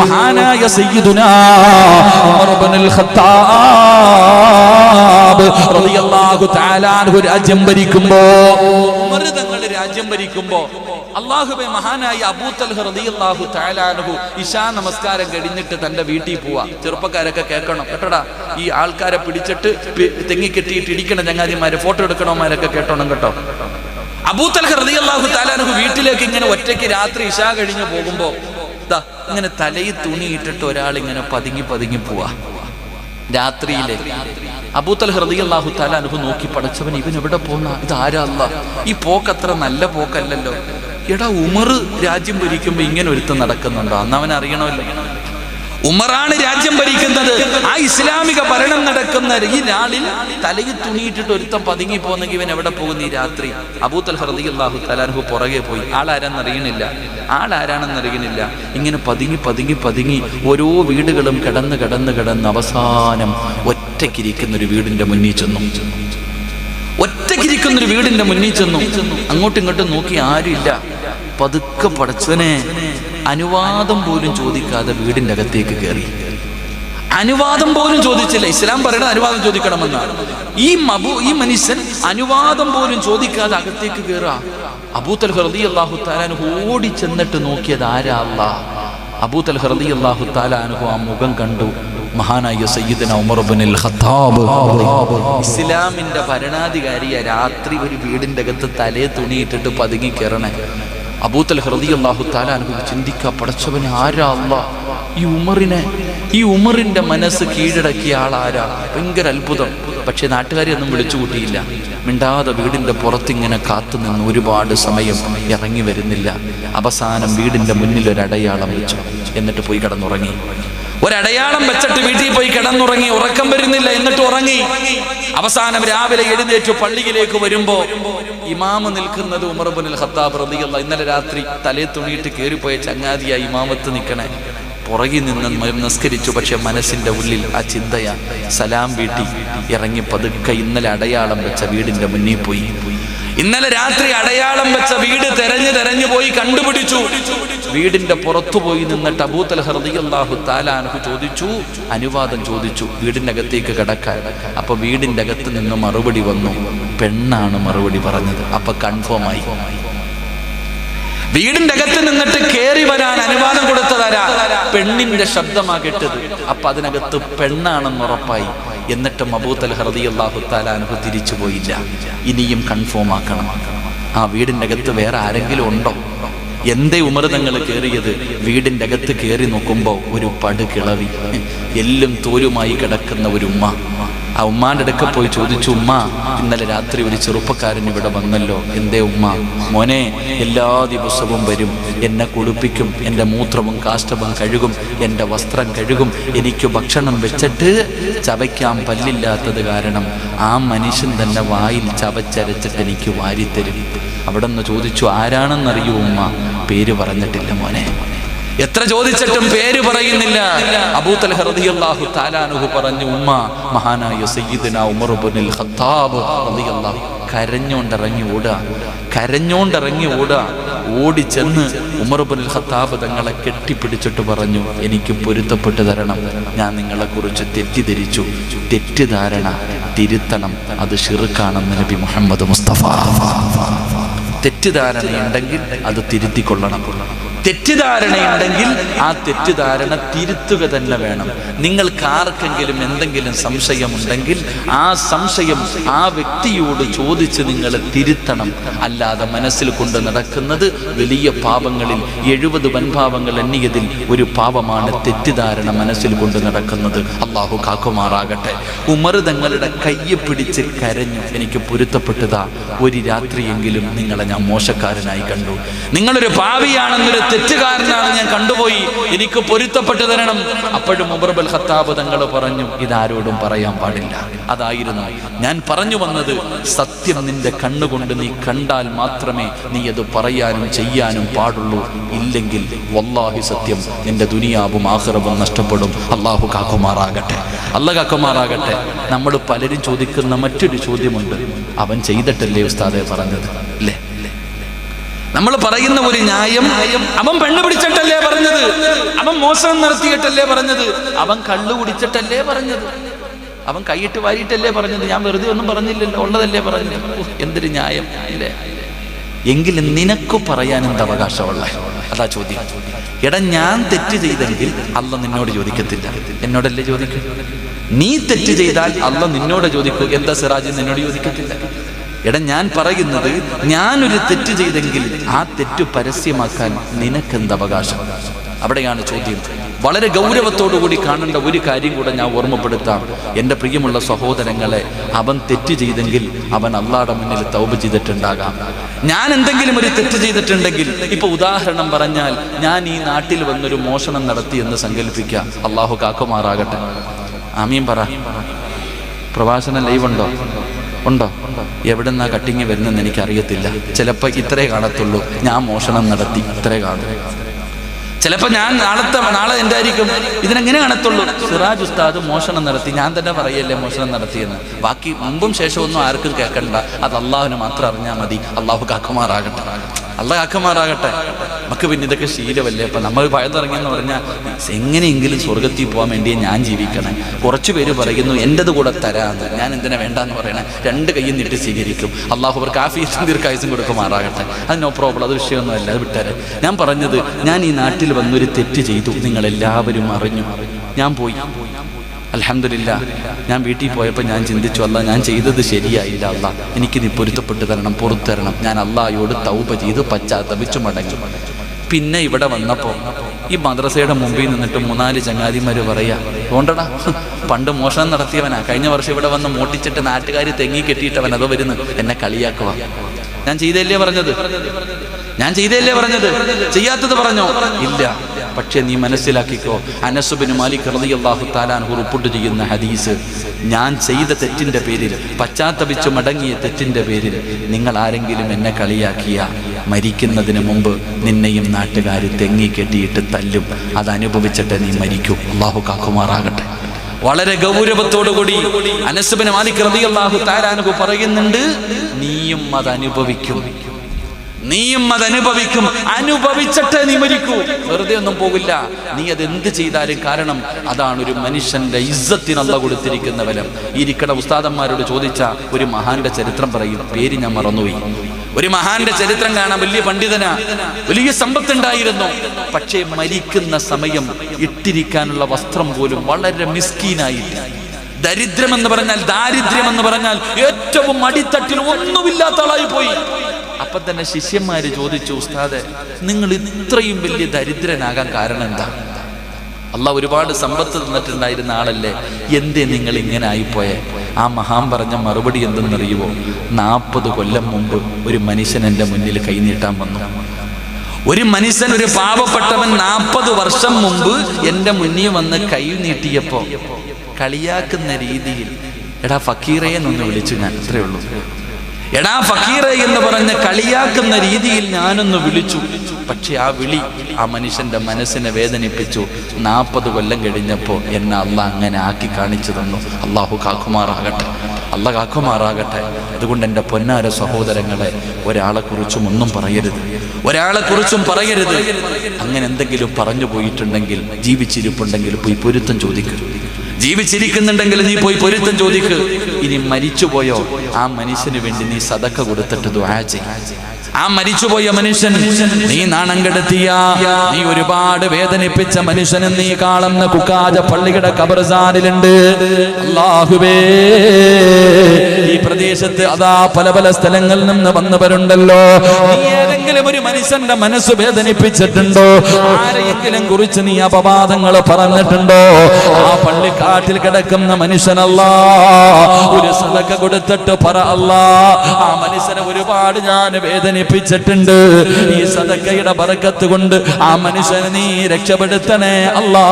മഹാനായ സയ്യിദുനാ ഉമർ ഇബ്നുൽ ഖത്താബ് റളിയല്ലാഹു തആല അൻഹു രാജ്യം ഭരിക്കുമ്പോ ഉമർ തങ്ങൾ രാജ്യം ഭരിക്കുമ്പോ അള്ളാഹുബെ മഹാനായ അബൂത്തൽഹ അൻഹു ഇശാ നമസ്കാരം കഴിഞ്ഞിട്ട് തന്റെ വീട്ടിൽ പോവാ. ചെറുപ്പക്കാരൊക്കെ കേൾക്കണം. കേട്ടടാ? ഈ ആൾക്കാരെ പിടിച്ചിട്ട് തെങ്ങി കെട്ടിയിട്ട് ഇടിക്കണം ചങ്ങാതിമാരെ ഫോട്ടോ എടുക്കണമാരൊക്കെ കേട്ടോണം കേട്ടോ. തൽഹ റളിയല്ലാഹു തആല അൻഹു വീട്ടിലേക്ക് ഇങ്ങനെ ഒറ്റയ്ക്ക് രാത്രി ഇശാ കഴിഞ്ഞു പോകുമ്പോ ദാ ഇങ്ങനെ തലയിൽ തുണിയിട്ടിട്ട് ഒരാൾ ഇങ്ങനെ പതുങ്ങി പതുങ്ങി പോവാ. രാത്രിയിലെ അബൂത്തൽ ഹൃദയല്ലാഹു താല അനുഭവ നോക്കി പടച്ചവൻ ഇവൻ എവിടെ പോന്ന? ഇത് ആരാ ഈ പോക്കത്ര നല്ല പോക്കല്ലല്ലോ. എടാ ഉമർ രാജ്യം ഭരിക്കുമ്പോ ഇങ്ങനെ ഒരുത്തം നടക്കുന്നുണ്ടോ? അന്ന് അവൻ അറിയണമല്ലോ. ഉമറാണ് രാജ്യം ഭരിക്കുന്നത്. ആ ഇസ്ലാമിക ഭരണം നടക്കുന്ന ഈ നാളിൽ തലയിൽ തുണിയിട്ടിട്ട് ഒരുത്തം പതുങ്ങി പോകുന്നെങ്കിൽ ഇവൻ എവിടെ പോകുന്നു ഈ രാത്രി? അബൂത്തൽ ഹർദി അള്ളാഹു തലാൻഹു പുറകെ പോയി. ആളാരാന്ന് അറിയണില്ല. ആളാരാണെന്ന് അറിയണില്ല. ഇങ്ങനെ പതുങ്ങി പതുങ്ങി പതുങ്ങി ഓരോ വീടുകളും കിടന്ന് കിടന്ന് കിടന്ന് അവസാനം ഒറ്റയ്ക്കിരിക്കുന്ന ഒരു വീടിന്റെ മുന്നിൽ ചെന്നു. ഒറ്റയ്ക്കിരിക്കുന്ന ഒരു വീടിന്റെ മുന്നിൽ ചെന്നു. അങ്ങോട്ടും ഇങ്ങോട്ടും നോക്കി ആരുമില്ല. പതുക്കെ പടച്ചനെ അനുവാദം പോലും ചോദിക്കാതെ വീടിന്റെ അകത്തേക്ക് കയറി. അനുവാദം പോലും ചോദിച്ചില്ല. ഇസ്ലാം പറയുന്നത് അനുവാദം ചോദിക്കണമെന്നാണ്. ഈ മബു ഈ മനുഷ്യൻ അനുവാദം പോലും ചോദിക്കാതെ അകത്തേക്ക് കയറുക. അബൂത്തൽ ഹൃദി അള്ളാഹു താലാൻ ഓടി ചെന്നിട്ട് നോക്കിയത് ആരാ അബൂത്തൽ ഹൃദി അള്ളാഹു താലാനുഹു ആ മുഖം കണ്ടു. മഹാനായ സയ്യിദന ഉമർ ഇബ്നുൽ ഖത്താബ്. ഇസ്ലാമിന്റെ ഭരണാധികാരിയ രാത്രി ഒരു വീടിന്റെ അകത്ത് തലേ തുണിയിട്ടിട്ട് പതുങ്ങി കയറണേ അബൂത്തൽ ഹൃദി അള്ളാഹു താലാനുഹു ചിന്തിക്ക പടച്ചവന് ആരാ അല്ല ഈ ഉമറിനെ ഈ ഉമറിന്റെ മനസ്സ് കീഴടക്കിയ ആളാരാ? ഭയങ്കര അത്ഭുതം. പക്ഷെ നാട്ടുകാരെ ഒന്നും വിളിച്ചു കൂട്ടിയില്ല. മിണ്ടാതെ വീടിന്റെ പുറത്തിങ്ങനെ കാത്തു നിന്ന് ഒരുപാട് സമയം ഇറങ്ങി വരുന്നില്ല. അവസാനം വീടിന്റെ മുന്നിൽ ഒരു അടയാളം വെച്ചു. എന്നിട്ട് പോയി കിടന്നുറങ്ങി. ഒരടയാളം വെച്ചിട്ട് വീട്ടിൽ പോയി കിടന്നുറങ്ങി ഉറക്കം വരുന്നില്ല എന്നിട്ട് ഉറങ്ങി. അവസാനം രാവിലെ എഴുന്നേറ്റു പള്ളിയിലേക്ക് വരുമ്പോ ഇമാമ് നിൽക്കുന്നത് ഉമർബുനിൽ ഹത്താബ് റളിയല്ല ഇന്നലെ രാത്രി തലേ തുണിയിട്ട് കയറിപ്പോയ ചങ്ങാതിയാ ഇമാമത്ത് നിൽക്കണേ പുറകിൽ നിന്ന് നിസ്കരിച്ചു പക്ഷെ മനസ്സിന്റെ ഉള്ളിൽ ആ ചിന്തയ സലാം വീട്ടി ഇറങ്ങി പതുക്കെ ഇന്നലെ അടയാളം വെച്ച വീടിന്റെ മുന്നിൽ പോയി. ഇന്നലെ രാത്രി അടയാളം വെച്ച വീട് തെരഞ്ഞു തെരഞ്ഞു പോയി കണ്ടുപിടിച്ചു. വീടിന്റെ പുറത്തു പോയി നിന്നിട്ട് അബൂത്തൽ ഹൃദയാഹു താലാനഹു ചോദിച്ചു അനുവാദം ചോദിച്ചു വീടിന്റെ അകത്തേക്ക് കിടക്കാൻ. അപ്പൊ വീടിന്റെ അകത്ത് നിന്ന് മറുപടി വന്നു. പെണ്ണാണ് മറുപടി പറഞ്ഞത്. അപ്പൊ കൺഫേം ആയി. വീടിന്റെ അകത്ത് നിന്നിട്ട് കേറി വരാൻ അനുവാദം കൊടുത്തതാരാ? പെണ്ണിന്റെ ശബ്ദമാ കേട്ടത് അപ്പൊ അതിനകത്ത് പെണ്ണാണെന്ന് ഉറപ്പായി. എന്നിട്ട് അബൂത്തൽ ഹർദി അള്ളാഹു തിരിച്ചു പോയില്ല. ഇനിയും കൺഫേം ആക്കണം. ആ വീടിന്റെ അകത്ത് വേറെ ആരെങ്കിലും ഉണ്ടോ? എന്തേ ഉമർ നിങ്ങൾ കയറിയത് വീടിന്റെ അകത്ത് കയറി നോക്കുമ്പോ ഒരു പട് കിളവി എല്ലും തോലുമായി കിടക്കുന്ന ഒരു ഉമ്മ. ആ ഉമ്മാന്റെ അടുക്ക പോയി ചോദിച്ചു ഉമ്മ ഇന്നലെ രാത്രി ഒരു ചെറുപ്പക്കാരൻ ഇവിടെ വന്നല്ലോ. എന്തേ ഉമ്മ? മോനെ എല്ലാ ദിവസവും വരും. എന്നെ കുളിപ്പിക്കും എന്റെ മൂത്രവും കാഷ്ടവും കഴുകും എന്റെ വസ്ത്രം കഴുകും എനിക്ക് ഭക്ഷണം വെച്ചിട്ട് ചവയ്ക്കാൻ പല്ലില്ലാത്തത് കാരണം ആ മനുഷ്യൻ തന്നെ വായിൽ ചവച്ചരച്ചിട്ട് എനിക്ക് വാരിത്തരും. അവിടെ നിന്ന് ചോദിച്ചു ആരാണെന്നറിയൂ ഉമ്മ? പേര് പറഞ്ഞിട്ടില്ല മോനെ. എത്ര ചോദിച്ചിട്ടും പേര് പറയുന്നില്ല. അബൂത്തൽ ഹർദിയല്ലാഹു താലാനുഹു പറഞ്ഞു ഉമ്മ മഹാനായ സയ്യിദിന ഉമർ ഖത്താബ് കരഞ്ഞോണ്ടിറങ്ങി ഓടാ കരഞ്ഞോണ്ടിറങ്ങി ഓടാ ഓടി ചെന്ന് ഉമർ ഇബ്നുൽ ഖത്താബ് തങ്ങളെ കെട്ടിപ്പിടിച്ചിട്ട് പറഞ്ഞു എനിക്ക് പൊരുത്തപ്പെട്ട് തരണം. ഞാൻ നിങ്ങളെ കുറിച്ച് തെറ്റിദ്ധരിച്ചു. തെറ്റിദ്ധാരണ തിരുത്തണം. അത് ഷിറുക്കാണെന്ന് നബി മുഹമ്മദ് മുസ്തഫ. തെറ്റിദ്ധാരണയുണ്ടെങ്കിൽ അത് തിരുത്തിക്കൊള്ളണം. തെറ്റിദ്ധാരണയുണ്ടെങ്കിൽ ആ തെറ്റിദ്ധാരണ തിരുത്തുക തന്നെ വേണം. നിങ്ങൾക്ക് ആർക്കെങ്കിലും എന്തെങ്കിലും സംശയമുണ്ടെങ്കിൽ ആ സംശയം ആ വ്യക്തിയോട് ചോദിച്ച് നിങ്ങൾ തിരുത്തണം. അല്ലാതെ മനസ്സിൽ കൊണ്ട് നടക്കുന്നത് വലിയ പാപങ്ങളിൽ എഴുപത് വൻപാപങ്ങൾ എണ്ണിയതിൽ ഒരു പാപമാണ് തെറ്റിദ്ധാരണ മനസ്സിൽ കൊണ്ട് നടക്കുന്നത്. അള്ളാഹു കാക്കുമാറാകട്ടെ. ഉമർ തങ്ങളുടെ കയ്യെ പിടിച്ച് കരഞ്ഞു. എനിക്ക് പൊരുത്തപ്പെട്ടതാ. ഒരു രാത്രിയെങ്കിലും നിങ്ങളെ ഞാൻ മോശക്കാരനായി കണ്ടു. നിങ്ങളൊരു പാവിയാണെന്നൊരു തെറ്റുകാരനാണ് ഞാൻ കണ്ടുപോയി. എനിക്ക് പൊരുത്തപ്പെട്ടു തരണം. അപ്പോഴും ഉമർബൽ ഖത്താബ് തങ്ങൾ പറഞ്ഞു ഇതാരോടും പറയാൻ പാടില്ല. അതായിരുന്നു ഞാൻ പറഞ്ഞു വന്നത്. സത്യം നിന്റെ കണ്ണുകൊണ്ട് നീ കണ്ടാൽ മാത്രമേ നീ അത് പറയാനും ചെയ്യാനും പാടുള്ളൂ. ഇല്ലെങ്കിൽ വല്ലാഹി സത്യം നിന്റെ ദുനിയാവും ആഹ്റവും നഷ്ടപ്പെടും. അള്ളാഹു കാക്കുമാറാകട്ടെ. അല്ല കാക്കുമാറാകട്ടെ. നമ്മൾ പലരും ചോദിക്കുന്ന മറ്റൊരു ചോദ്യമുണ്ട്. അവൻ ചെയ്തിട്ടല്ലേ ഉസ്താദെ പറഞ്ഞത്? അല്ലേ നമ്മൾ പറയുന്ന ഒരു ന്യായം അവൻ പെണ്ണ് പിടിച്ചിട്ടല്ലേ പറഞ്ഞത്. അവൻ മോശം നടത്തിയിട്ടല്ലേ പറഞ്ഞത്. അവൻ കള്ളു കുടിച്ചിട്ടല്ലേ പറഞ്ഞത്. അവൻ കൈയിട്ട് വാരിയിട്ടല്ലേ പറഞ്ഞത്. ഞാൻ വെറുതെ ഒന്നും പറഞ്ഞില്ലല്ലോ ഉള്ളതല്ലേ പറഞ്ഞത്. ഉഹ്, എന്തൊരു ന്യായം അല്ലേ? എങ്കിലും നിനക്ക് പറയാൻ എന്ത് അവകാശമുള്ള? അതാ ചോദ്യം. എടാ ഞാൻ തെറ്റ് ചെയ്തെങ്കിൽ അല്ല നിന്നോട് ചോദിക്കത്തില്ല. എന്നോടല്ലേ ചോദിക്കും? നീ തെറ്റ് ചെയ്താൽ അല്ല നിന്നോട് ചോദിക്കൂ. എന്താ സിറാജ് നിന്നോട് ചോദിക്കത്തില്ല? എടാ ഞാൻ പറയുന്നത് ഞാനൊരു തെറ്റ് ചെയ്തെങ്കിൽ ആ തെറ്റ് പരസ്യമാക്കാൻ നിനക്കെന്ത് അവകാശം? അവിടെയാണ് ചോദ്യം. വളരെ ഗൗരവത്തോടുകൂടി കാണേണ്ട ഒരു കാര്യം കൂടെ ഞാൻ ഓർമ്മപ്പെടുത്താം. എന്റെ പ്രിയമുള്ള സഹോദരങ്ങളെ അവൻ തെറ്റ് ചെയ്തെങ്കിൽ അവൻ അള്ളാടെ മുന്നിൽ തൗബ ചെയ്തിട്ടുണ്ടാകാം. ഞാൻ എന്തെങ്കിലും ഒരു തെറ്റ് ചെയ്തിട്ടുണ്ടെങ്കിൽ ഇപ്പൊ ഉദാഹരണം പറഞ്ഞാൽ ഞാൻ ഈ നാട്ടിൽ വന്നൊരു മോഷണം നടത്തി എന്ന് സങ്കല്പിക്കാം. അള്ളാഹു കാക്കുമാറാകട്ടെ. ആമീൻ പറ. പ്രഭാഷണം ലൈവ് ഉണ്ടോ ഉണ്ടോ? എവിടുന്നാ കട്ടിങ് വരുന്നെന്ന് എനിക്ക് അറിയത്തില്ല ചിലപ്പോ ഇത്രേ കാണത്തുള്ളൂ. ഞാൻ മോഷണം നടത്തി. ഇത്രേ കാണും. ചിലപ്പോ ഞാൻ നാളത്തെ നാളെ എന്തായിരിക്കും? ഇതിനെങ്ങനെ കാണത്തുള്ളൂ? സിറാജ് ഉസ്താദ് മോഷണം നടത്തി. ഞാൻ തന്നെ പറയല്ലേ മോഷണം നടത്തിയെന്ന്. ബാക്കി മുമ്പും ശേഷമൊന്നും ആർക്കും കേൾക്കണ്ട. അത് അള്ളാഹുവിന് മാത്രം അറിഞ്ഞാൽ മതി. അള്ളാഹു കാക്കുമാറാകട്ടെ. അള്ളാഹ് കാക്കുമാറാകട്ടെ നമുക്ക് പിന്നെ ഇതൊക്കെ ശീലമല്ലേ? അപ്പം നമ്മൾ ഭയന്നിറങ്ങിയെന്ന് പറഞ്ഞാൽ എങ്ങനെയെങ്കിലും സ്വർഗത്തിൽ പോകാൻ വേണ്ടി ഞാൻ ജീവിക്കണം. കുറച്ച് പേര് പറയുന്നു എന്റെത് കൂടെ തരാന്ന്. ഞാൻ എന്തിനാ വേണ്ടെന്ന് പറയണേ? രണ്ട് കൈയും നീട്ടി സ്വീകരിക്കും. അള്ളാഹു അവർക്ക് ആഫീസും ദീർഘായുസും കൊടുക്കുമാറാകട്ടെ. അത് നോ പ്രോബ്ലം അത് വിഷയമൊന്നുമല്ല അത് വിട്ടാരെ. ഞാൻ പറഞ്ഞത് ഞാൻ ഈ നാട്ടിൽ വന്നൊരു തെറ്റ് ചെയ്തു നിങ്ങൾ എല്ലാവരും അറിഞ്ഞു. ഞാൻ പോയി. അലഹമില്ല ഞാൻ വീട്ടിൽ പോയപ്പോൾ ഞാൻ ചിന്തിച്ചു അല്ല ഞാൻ ചെയ്തത് ശരിയായില്ല അല്ല. എനിക്ക് നീ പൊരുത്തപ്പെട്ട് തരണം പുറത്തു തരണം. ഞാൻ അള്ളായോട് തൗപ ചെയ്ത് പശ്ചാത്തപിച്ചു മടങ്ങി. പിന്നെ ഇവിടെ വന്നപ്പോൾ ഈ മദ്രസയുടെ മുമ്പിൽ നിന്നിട്ട് മൂന്നാൽ ചങ്ങാതിമാര് പറയാ കൊണ്ടടാ പണ്ട് മോഷണം നടത്തിയവനാ. കഴിഞ്ഞ വർഷം ഇവിടെ വന്ന് മോട്ടിച്ചിട്ട് നാട്ടുകാർ തെങ്ങി കെട്ടിയിട്ടവൻ അതോ വരുന്നു? എന്നെ കളിയാക്കുക ഞാൻ ചെയ്തല്ലേ പറഞ്ഞത്? ഞാൻ ചെയ്തല്ലേ പറഞ്ഞത്? ചെയ്യാത്തത് പറഞ്ഞോ? ഇല്ല പക്ഷേ നീ മനസ്സിലാക്കിക്കോ അനസുബിന് മാലിക് റളിയല്ലാഹു താലാൻഹു റിപ്പോർട്ട് ചെയ്യുന്ന ഹദീസ് ഞാൻ ചെയ്ത തെറ്റിന്റെ പേരിൽ പശ്ചാത്തപിച്ചു മടങ്ങിയ തെറ്റിന്റെ പേരിൽ നിങ്ങൾ ആരെങ്കിലും എന്നെ കളിയാക്കിയ മരിക്കുന്നതിന് മുമ്പ് നിന്നെയും നാട്ടുകാർ തെങ്ങി കെട്ടിയിട്ട് തല്ലും. അത് അനുഭവിച്ചിട്ട് നീ മരിക്കൂ. അള്ളാഹു കാക്കുമാറാകട്ടെ. വളരെ ഗൗരവത്തോടുകൂടി അനസുബിന് മാലിക് റളിയല്ലാഹു താലാൻഹു പറയുന്നുണ്ട് നീയും അത് അനുഭവിക്കും. നീയും അത് അനുഭവിക്കും അനുഭവിച്ചിട്ട് നീ മരിക്കൂ. വെറുതെ ഒന്നും പോകില്ല. നീ അത് എന്ത് ചെയ്താലും കാരണം അതാണ് ഒരു മനുഷ്യന്റെ ഇസ്സത്തിനല്ല കൊടുത്തിരിക്കുന്ന ബലം. ഇരിക്കണ ഉസ്താദന്മാരോട് ചോദിച്ച ഒരു മഹാന്റെ ചരിത്രം പറയും. പേര് ഞാൻ മറന്നുപോയി. ഒരു മഹാന്റെ ചരിത്രം കാണാൻ വലിയ പണ്ഡിതന. വലിയ സമ്പത്തുണ്ടായിരുന്നു. പക്ഷേ മരിക്കുന്ന സമയം ഇട്ടിരിക്കാനുള്ള വസ്ത്രം പോലും വളരെ മിസ്കീനായില്ല. ദരിദ്രം എന്ന് പറഞ്ഞാൽ ദാരിദ്ര്യം എന്ന് പറഞ്ഞാൽ ഏറ്റവും അടിത്തട്ടിൽ ഒന്നുമില്ലാത്ത ആളായി പോയി. അപ്പൊ തന്നെ ശിഷ്യന്മാര് ചോദിച്ചു ഉസ്താദെ നിങ്ങൾ ഇത്രയും വലിയ ദരിദ്രനാകാൻ കാരണം എന്താ? അല്ല ഒരുപാട് സമ്പത്ത് തന്നിട്ടുണ്ടായിരുന്ന ആളല്ലേ? എന്തേ നിങ്ങൾ ഇങ്ങനെ ആയിപ്പോയെ? ആ മഹാൻ പറഞ്ഞ മറുപടി എന്തെന്നറിയുമോ നാൽപ്പത് കൊല്ലം മുമ്പ് ഒരു മനുഷ്യൻ എന്റെ മുന്നിൽ കൈനീട്ടാൻ വന്നു. ഒരു മനുഷ്യൻ ഒരു പാവപ്പെട്ടവൻ നാൽപ്പത് വർഷം മുമ്പ് എന്റെ മുന്നിൽ വന്ന് കൈ നീട്ടിയപ്പോ കളിയാക്കുന്ന രീതിയിൽ എടാ ഫക്കീറയെ എന്നൊന്ന് വിളിച്ചു ഞാൻ അത്രേ ഉള്ളൂ. എടാ ഫക്കീറെ എന്ന് പറഞ്ഞ് കളിയാക്കുന്ന രീതിയിൽ ഞാനൊന്ന് വിളിച്ചു. പക്ഷെ ആ വിളി ആ മനുഷ്യന്റെ മനസ്സിനെ വേദനിപ്പിച്ചു. നാൽപ്പത് കൊല്ലം കഴിഞ്ഞപ്പോൾ എന്നെ അല്ല അങ്ങനെ ആക്കി കാണിച്ചു തന്നു. അള്ളാഹു കാക്കുമാറാകട്ടെ. അല്ല കാക്കുമാറാകട്ടെ. അതുകൊണ്ട് എന്റെ പൊന്നാര സഹോദരങ്ങളെ ഒരാളെ കുറിച്ചും ഒന്നും പറയരുത്. ഒരാളെ കുറിച്ചും പറയരുത്. അങ്ങനെ എന്തെങ്കിലും പറഞ്ഞു പോയിട്ടുണ്ടെങ്കിൽ ജീവിച്ചിരിപ്പുണ്ടെങ്കിൽ പോയി പൊരുത്തം ചോദിക്കുക ജീവിച്ചിരിക്കുന്നുണ്ടെങ്കിൽ നീ പോയി പൊരുത്തം ചോദിക്ക്. ഇനി മരിച്ചുപോയോ? ആ മനുഷ്യന് വേണ്ടി നീ സതക്ക കൊടുത്തിട്ട് ആ മരിച്ചുപോയ മനുഷ്യൻ നീ നാണം കെടുത്തിയ നീ ഒരുപാട് വേദനിപ്പിച്ച മനുഷ്യനെ നീ കാണുന്ന കുക്കാജ പള്ളിയുടെ കബർസാനിലുണ്ട്. അല്ലാഹുവേ ഈ പ്രദേശത്ത് അതാ പല പല സ്ഥലങ്ങളിൽ നിന്ന് വന്നവരുണ്ടല്ലോ. ഏതെങ്കിലും ഒരു മനുഷ്യന്റെ മനസ്സ് വേദനിപ്പിച്ചിട്ടുണ്ടോ? ആരെങ്കിലും കുറിച്ച് നീ അപവാദങ്ങൾ പറഞ്ഞിട്ടുണ്ടോ? ആ പള്ളിക്കാട്ടിൽ കിടക്കുന്ന മനുഷ്യനല്ല. ഒരു സദക്ക കൊടുത്തിട്ട് പറ അല്ല. ആ മനുഷ്യനെ ഒരുപാട് ഞാൻ വേദനിപ്പിച്ചിട്ടുണ്ട്. ഈ സദക്കയുടെ പറക്കത്ത് കൊണ്ട് ആ മനുഷ്യനെ നീ രക്ഷപ്പെടുത്തണേ അല്ലാ.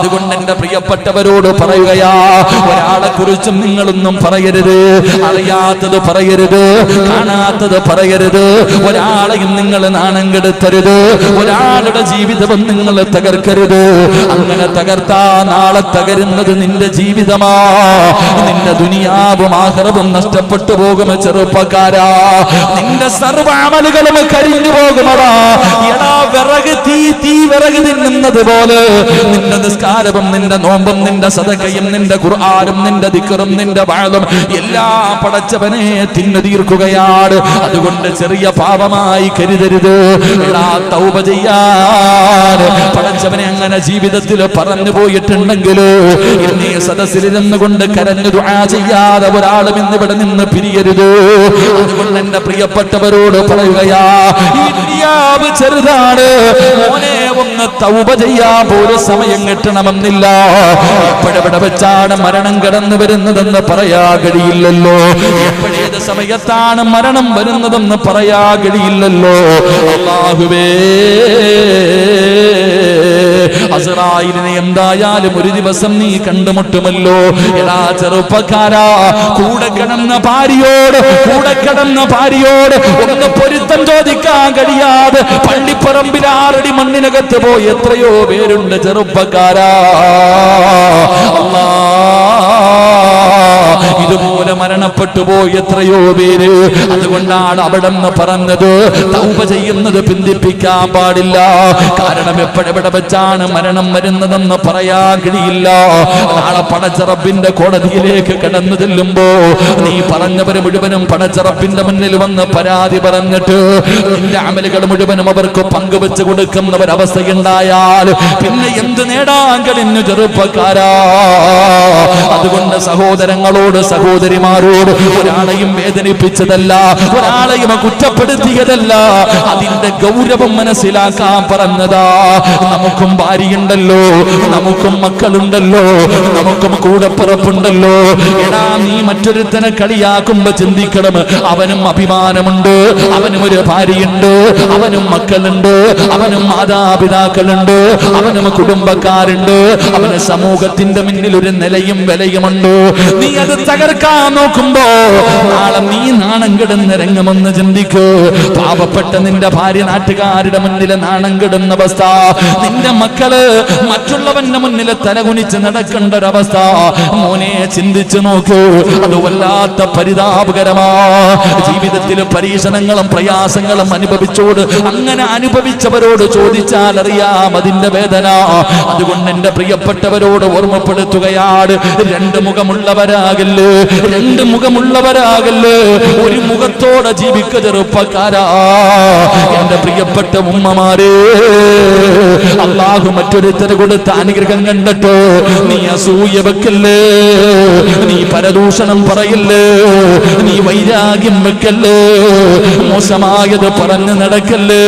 അതുകൊണ്ട് എന്റെ പ്രിയപ്പെട്ടവരോട് പറയുകയാ ഒരാളെ കുറിച്ചും നിങ്ങളൊന്നും പറയരുത് അറിയാത്തത് പറയരുത് കാണാത്തത് പറയരുത് ഒരാളെയും നിങ്ങൾ നാണം കെടുത്തരുത് ഒരാളുടെ ജീവിതവും നിങ്ങൾ തകർക്കരുത്. അങ്ങനെ തകർത്താ നാളെ തകരുന്നത് നിന്റെ ജീവിതമാ. നിന്റെ ദുനിയാവും ആഹ്റവും നഷ്ടപ്പെട്ടു പോകും ചെറുപ്പക്കാരാ. നിന്റെ സർവാമലുകളും കരിഞ്ഞു പോകുമടാ എടാ വിറക് തീ തീ വിറക് തിന്നുന്നത് പോലെ നിന്റെ നിസ്കാരവും നിന്റെ നോമ്പും നിന്റെ സദകയും നിന്റെ ഖുർആാനും നിന്റെ ദിക്കറും നിന്റെ വാളും എല്ലാ പടച്ചവനെ തിന്നു തീർക്കുകയാണ്. അതുകൊണ്ട് ചെറിയ പാപമായി കരുതരുത്. പടച്ചവനെ അങ്ങനെ ജീവിതത്തിൽ പറഞ്ഞു പോയിട്ടുണ്ടെങ്കിൽ ഇന്നീ സദസ്സിൽ നിന്നുകൊണ്ട് കരഞ്ഞു ദുആ ചെയ്യാതെ ഒരാളും ഇന്നിവിടെ നിന്ന് പിരിയരുത്. അതുകൊണ്ട് എന്റെ പ്രിയപ്പെട്ടവരോട് പറയുകയാ ചെറുതാണ്. മോനെ ഒന്ന് തൗബ ചെയ്യാൻ പോലും സമയം കിട്ടണമെന്നില്ല. എപ്പോഴെവിടെ വെച്ചാണ് മരണം കടന്നു വരുന്നതെന്ന് പറയാ കഴിയില്ലല്ലോ. എപ്പോഴേത് സമയത്താണ് മരണം വരുന്നതെന്ന് പറയാ കഴിയില്ലല്ലോ. അള്ളാഹുവേ അസറായിലിനെ എന്തായാലും ഒരു ദിവസം നീ കണ്ടുമുട്ടുമല്ലോ. എടാ ചെറുപ്പക്കാരാ കൂടെ കിടന്ന ഭാര്യയോട് കൂടെ കിടന്ന ഭാര്യയോട് ഒന്ന് പൊരുത്തം ചോദിക്കാൻ കഴിയാതെ പള്ളിപ്പറമ്പിൽ ആറടി മണ്ണിനകത്ത് പോയി എത്രയോ പേരുണ്ട് ചെറുപ്പക്കാരാ. അല്ലാ. ഇതുപോലെ മരണപ്പെട്ടു പോയി എത്രയോ പേര്. അതുകൊണ്ടാണ് അവിടെ നിന്ന് പറഞ്ഞത്. തൗപ ചെയ്യുന്നത് പിന്തിപ്പിക്കാൻ പാടില്ല. കാരണം എപ്പോഴെവിടെ വെച്ചാണ് മരണം വരുന്നതെന്ന് പറയാൻ കഴിയില്ല. നാളെ പടച്ചറപ്പിന്റെ കോടതിയിലേക്ക് കടന്നു ചെല്ലുമ്പോ നീ പറഞ്ഞവര് മുഴുവനും പടച്ചറപ്പിന്റെ മുന്നിൽ വന്ന് പരാതി പറഞ്ഞിട്ട് നിന്റെ അമലുകൾ മുഴുവനും അവർക്ക് പങ്കുവെച്ച് കൊടുക്കുന്ന ഒരവസ്ഥയുണ്ടായാൽ പിന്നെ എന്ത് നേടാൻ കഴിഞ്ഞു ചെറുപ്പക്കാരാ? അതുകൊണ്ട് സഹോദരങ്ങളോട് സഹോദരിമാരോട് ഒരാളെയും വേദനിപ്പിച്ചതല്ല ഒരാളെയും കുറ്റപ്പെടുത്തിയതല്ല. അതിന്റെ ഗൗരവം മനസ്സിലാക്കാൻ പറഞ്ഞതാ. നമുക്കും ഭാര്യയുണ്ടല്ലോ നമുക്കും മക്കളുണ്ടല്ലോ നമുക്കും കൂടപ്പിറപ്പുണ്ടല്ലോ. എടാ നീ മറ്റൊരുത്തനെ കളിയാക്കുമ്പോ ചിന്തിക്കണം. അവനും അഭിമാനമുണ്ട് അവനും ഒരു ഭാര്യയുണ്ട് അവനും മക്കളുണ്ട് അവനും മാതാപിതാക്കളുണ്ട് അവനും കുടുംബക്കാരുണ്ട് അവന് സമൂഹത്തിന്റെ മുന്നിൽ ഒരു നിലയും വിലയുമുണ്ട്. നീ അത് തകർക്കാൻ നോക്കുമ്പോ നാളെ നീ നാണം കിടന്ന് രംഗമെന്ന് ചിന്തിക്കൂ. പാവപ്പെട്ട നിന്റെ ഭാര്യ നാട്ടുകാരുടെ മുന്നിൽ നാണം കിടുന്ന അവസ്ഥ. നിന്റെ മക്കൾ മറ്റുള്ളവന്റെ മുന്നിൽ തലകുനിച്ച് നടക്കേണ്ട ഒരവസ്ഥ. മോനെ ചിന്തിച്ചു നോക്കൂ. അത് വല്ലാത്ത പരിതാപകരമാ. ജീവിതത്തിൽ പരീക്ഷണങ്ങളും പ്രയാസങ്ങളും അനുഭവിച്ചോട് അങ്ങനെ അനുഭവിച്ചവരോട് ചോദിച്ചാൽ അറിയാം അതിന്റെ വേദന. അതുകൊണ്ട് എന്റെ പ്രിയപ്പെട്ടവരോട് ഓർമ്മപ്പെടുത്തുകയാണ്. രണ്ട് മുഖമുള്ളവരാകൽ രണ്ട് മുഖമുള്ളവരാകല്ലേ? ഒരു മുഖത്തോടെ ജീവിക്ക ചെറുപ്പക്കാരാ. എന്റെ പ്രിയപ്പെട്ട ഉമ്മമാരെ അള്ളാഹു മറ്റൊരുത്തരെ കൊടുത്ത അനുഗ്രഹം കണ്ടിട്ട്? നീ അസൂയ വെക്കല്ലേ? നീ പരദൂഷണം പറയല്ലേ? നീ വൈരാഗ്യം വെക്കല്ലേ? മോശമായത് പറഞ്ഞു നടക്കല്ലേ?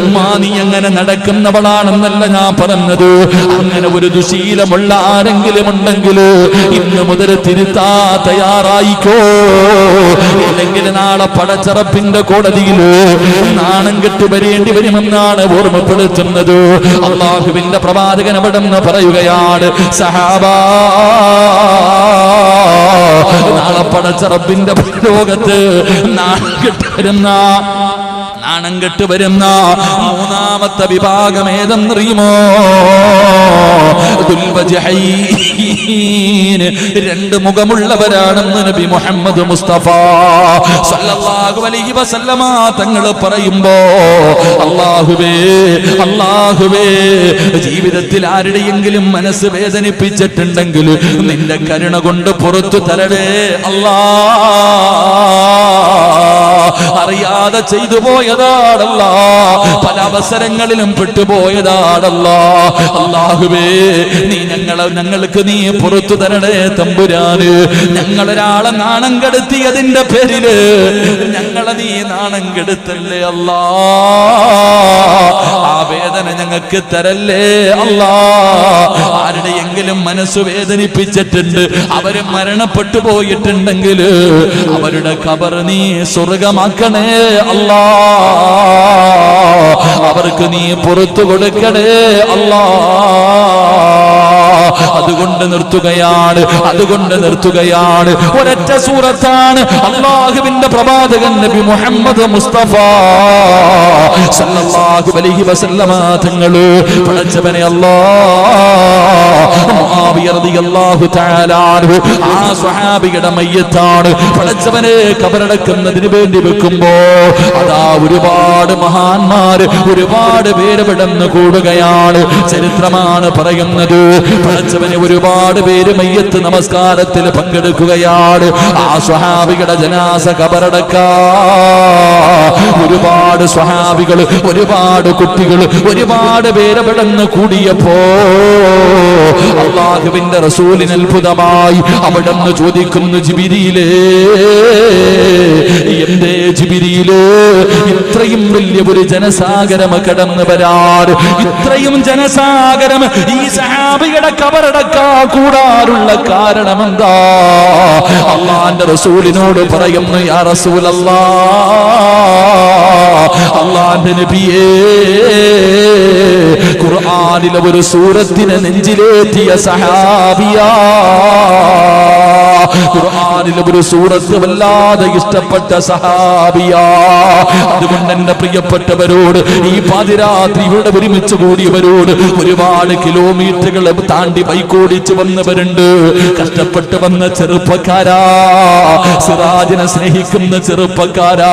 ഉമ്മാ നീ അങ്ങനെ നടക്കുന്നവളാണെന്നല്ല ഞാൻ പറഞ്ഞത്. അങ്ങനെ ഒരു ദുശീലമുള്ള ആരെങ്കിലും ഉണ്ടെങ്കിൽ ഇന്ന് മുതൽ തിരുത്താ തയ്യാറായിക്കോ. അല്ലെങ്കിൽ നാളെ പടച്ചറപ്പിന്റെ കോടതിയിൽ നാണം കെട്ട് വരേണ്ടി വരുമെന്നാണ് ഓർമ്മപ്പെടുത്തുന്നത്. അള്ളാഹുവിന്റെ പ്രവാചകൻ അവിടെ നിന്ന് പറയുകയാണ് സഹാബാ നാളെ പടച്ചറപ്പിന്റെ ലോകത്ത് നാളെ കെട്ട് വരുന്ന നാണം കെട്ട് വരുന്ന മൂന്നാമത്തെ വിഭാഗം ഏതെന്നറിയുമോ രണ്ട് മുഖമുള്ളവരാണെന്ന് നബി മുഹമ്മദ് മുസ്തഫ. സല്ലല്ലാഹു അലൈഹി വസല്ലമ തങ്ങൾ പറയുമ്പോ അല്ലാഹുവേ അല്ലാഹുവേ ജീവിതത്തിൽ ആരുടെയെങ്കിലും മനസ്സ് വേദനിപ്പിച്ചിട്ടുണ്ടെങ്കിൽ നിന്റെ കരുണ കൊണ്ട് പുറത്തു തരണേ അല്ലാ അറിയാതെ ചെയ്തു പോയതാണല്ല. പല അവസരങ്ങളിലും പെട്ടുപോയതാണല്ല. അള്ളാഹുവേ നീ ഞങ്ങളെ ഞങ്ങൾക്ക് നീ പുറത്തു തരണേ തമ്പുരാന്. ഞങ്ങളൊരാളെ നാണം കെടുത്തിയതിന്റെ പേരിൽ ഞങ്ങളെ നീ നാണം കെടുത്തല്ലേ അല്ലാ. ഞങ്ങൾക്ക് തരല്ലേ? അല്ലാ ആരുടെയെങ്കിലും മനസ്സ് വേദനിപ്പിച്ചിട്ടുണ്ട് അവർ മരണപ്പെട്ടു പോയിട്ടുണ്ടെങ്കിൽ അവരുടെ കബർ നീ സ്വർഗമാക്കണേ അല്ലാ. അവർക്ക് നീ പുറത്തു കൊടുക്കണേ അല്ലാ. അതുകൊണ്ട് നിർത്തുകയാണ് അതുകൊണ്ട് നിർത്തുകയാണ്. ഒരൊറ്റ സൂറത്താണ് അള്ളാഹുവിന്റെ പ്രവാചകൻ നബി മുഹമ്മദ് മുസ്തഫ. സല്ലല്ലാഹു അലൈഹി വസല്ലമ തങ്ങൾ പടച്ചവനെ അല്ലാ ആ സ്വഹാബിയുടെ മയ്യത്താണ്. പടച്ചവനെ കബറടക്കുന്നതിന് വേണ്ടി വെക്കുമ്പോ അതാ ഒരുപാട് മഹാന്മാര് ഒരുപാട് പേര് വിടന്ന് കൂടുകയാണ്. ചരിത്രമാണ് പറയുന്നത്. പടച്ചവന് ഒരുപാട് പേര് മയ്യത്ത് നമസ്കാരത്തിൽ പങ്കെടുക്കുകയാണ്. ആ സ്വഹാബികളുടെ ജനാസ കബറടക്ക. ഒരുപാട് സ്വഹാബികൾ ഒരുപാട് കുട്ടികൾ ഒരുപാട് പേര് വിടന്ന് കൂടിയപ്പോ അള്ളാഹുവിന്റെ റസൂലിന് അത്ഭുതമായി അവിടെ നിന്ന് ചോദിക്കുന്നു ജിബിരിയിലേ എന്തേ ജിബിരിയിലേ? ഇത്രയും വലിയ ഒരു ജനസാഗരം കടന്നു വരാർ ഇത്രയും ജനസാഗരം ഈ സഹാബിയുടെ കബറടക്കാ കൂടാറുള്ള കാരണം എന്താ അള്ളാന്റെ റസൂലിനോട് പറയുന്നു യാ റസൂലല്ലാ അള്ളാന്റെ നബിയേ ഖുർആനിലെ ഒരു സൂറത്തിനെ നെഞ്ചിലേറ്റിയ സഹാബിയാ. ഖുർആനിലെ ഒരു സൂറത്ത് വല്ലാതെ ഇഷ്ടപ്പെട്ട സഹാബിയാ. അതുകൊണ്ട് എന്റെ പ്രിയപ്പെട്ടവരോട് ഈ പാതിരാത്രി ഇവിടെ ഒരുമിച്ച് കൂടിയവരോട് ഒരുപാട് കിലോമീറ്ററുകൾ താണ്ടി ബൈക്കോടിച്ച് വന്നവരുണ്ട്. കഷ്ടപ്പെട്ട് വന്ന ചെറുപ്പക്കാരാ. സിറാജിനെ സ്നേഹിക്കുന്ന ചെറുപ്പക്കാരാ.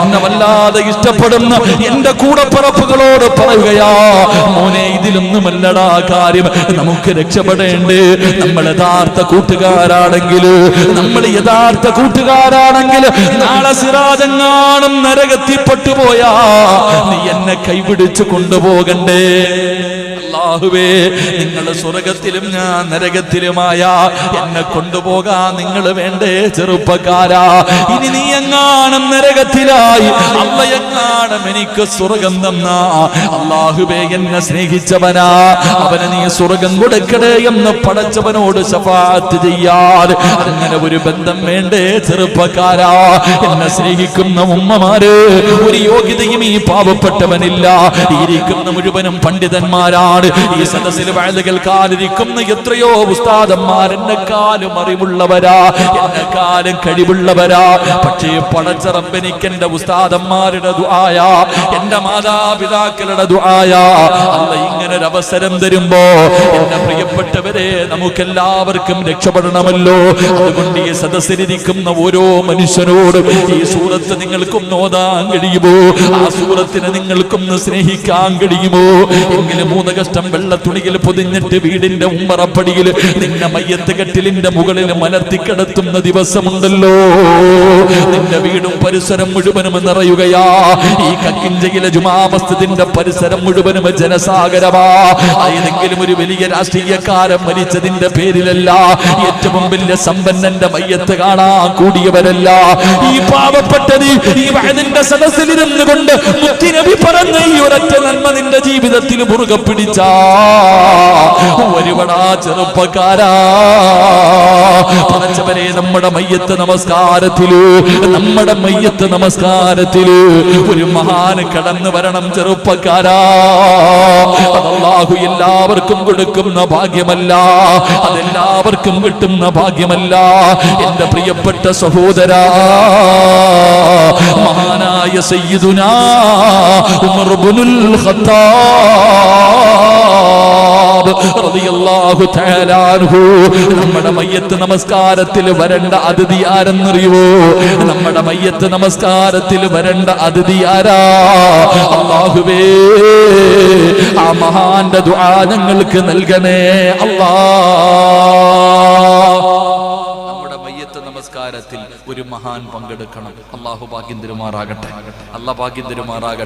എന്നെ വല്ലാതെ ഇഷ്ടപ്പെടുന്ന എന്റെ കൂടപ്പിറപ്പുകളോട് പറയുകയാ മോനെ ഇതിലൊന്നുമല്ലടാ കാര്യം നമുക്ക് രക്ഷപ്പെടേണ്ടേ. നമ്മൾ യഥാർത്ഥ കൂട്ടുകാരാണെങ്കിൽ നമ്മൾ യഥാർത്ഥ കൂട്ടുകാരാണെങ്കിൽ നാളെ സിറാജങ്ങാണം നരകത്തിപ്പെട്ടു പോയാ നീ എന്നെ കൈപിടിച്ച് കൊണ്ടുപോകണ്ടേ. അല്ലാഹുവേ നിങ്ങൾ സ്വർഗത്തിലും ഞാൻ നരകത്തിലുമായ എന്നെ കൊണ്ടുപോകാൻ നിങ്ങൾ വേണ്ടേ ചെറുപ്പക്കാരാ. ഇനി നീ എങ്ങാണം നരകത്തിലായി അല്ല എങ്ങാണം എനിക്ക് സ്വർഗം തന്ന. അള്ളാഹുബേ എന്നെ സ്നേഹിച്ചവനാ. അവന് നീ സ്വർഗം കൊടുക്കണേ എന്ന് പടച്ചവനോട് ശപാത്ത് ചെയ്യാതെ അങ്ങനെ ഒരു ബന്ധം വേണ്ടേ ചെറുപ്പക്കാരാ? എന്നെ സ്നേഹിക്കുന്ന ഉമ്മമാര് ഒരു യോഗ്യതയും ഈ പാവപ്പെട്ടവനില്ല. ഇരിക്കുന്ന മുഴുവനും പണ്ഡിതന്മാരാണ്. ഈ സദസ്സിൽ വഴുത് കേൾക്കാനിരിക്കുന്ന എത്രയോ ഉസ്താദന്മാർ എന്നെക്കാലും അറിവുള്ളവരാ എന്നെക്കാലും കഴിവുള്ളവരാ. പക്ഷേ പടച്ചറമ്പെനിക്ക് എന്റെ ഉസ്താദന്മാരുടെ ദുആയ എന്റെ മാതാപിതാക്കളുടെ ദുആയ. അല്ല ഇങ്ങനെ ഒരു അവസരം തരുമ്പോ എന്റെ പ്രിയപ്പെട്ടവരെ നമുക്കെല്ലാവർക്കും രക്ഷപ്പെടണമല്ലോ. അതുകൊണ്ട് ഈ സദസ്സിലിരിക്കുന്ന ഓരോ മനുഷ്യനോടും ഈ സൂറത്ത് നിങ്ങൾക്കും നോതാൻ കഴിയുമോ? ആ സൂറത്തിനെ നിങ്ങൾക്കൊന്ന് സ്നേഹിക്കാൻ കഴിയുമോ? എങ്കിലും മൂന്ന് കഷ്ടം വെള്ള തുണിയിൽ പൊതിഞ്ഞിട്ട് വീടിന്റെ ഉമ്മറപ്പടിയിൽ നിന്നെ മയ്യത്ത് കെട്ടിലിന്റെ മുകളിൽ മലർത്തി കിടത്തുന്ന ദിവസമുണ്ടല്ലോ. നിന്റെ വീടും പരിസരം മുഴുവനും നിറയുകയാ. ഈ കക്കിഞ്ചയിലെ ജുമാമസ്തത്തിന്റെ പരിസരം മുഴുവനും ജനസാഗരമാ. ഏതെങ്കിലും ഒരു വലിയ രാഷ്ട്രീയക്കാരൻ മരിച്ചതിന്റെ പേരിലല്ല ഏറ്റവും വലിയ സമ്പന്നന്റെ മയ്യത്ത് കാണാൻ കൂടിയവരല്ല. ഈ പാവപ്പെട്ടത് ഈ വയതിന്റെ സദസ്സിലിരുന്നു കൊണ്ട് മുത്തിനബി പറഞ്ഞ ഈ ഒരൊറ്റ നന്മ നിന്റെ ജീവിതത്തിൽ മുറുകെ പിടിച്ച. ഒരുപടാ ചെറുപ്പക്കാരാ. പറഞ്ഞവരെ നമ്മുടെ മയ്യത്ത് നമസ്കാരത്തിൽ. നമ്മുടെ മയ്യത്ത് നമസ്കാരത്തിൽ. ഒരു മഹാന് കടന്നു വരണം ചെറുപ്പക്കാരാ. അതല്ലാഹു എല്ലാവർക്കും കൊടുക്കുന്ന ഭാഗ്യമല്ല. അതെല്ലാവർക്കും കിട്ടുന്ന ഭാഗ്യമല്ല എന്റെ പ്രിയപ്പെട്ട സഹോദര മഹാനായ സയ്യിദുനാ ഉമർ ഖത്താബ് റളിയല്ലാഹു തആല നമ്മുടെ മയ്യത്ത് നമസ്കാരത്തിൽ വരണ്ട അതിഥി ആരെന്നറിയോ നമ്മുടെ മയ്യത്ത് നമസ്കാരത്തിൽ വരണ്ട അതിഥി ആരാ? അല്ലാഹുവേ ആ മഹാന്റെ ദുആ നൽകണേ. അല്ലാ. നമസ്കാരത്തിൽ ഒരു മഹാൻ പങ്കെടുക്കണം. അള്ളാഹു ഭാഗ്യം തിരുമാറാകട്ടെ അള്ളാഹ് ഭാഗ്യം തരുമാറാകട്ടെ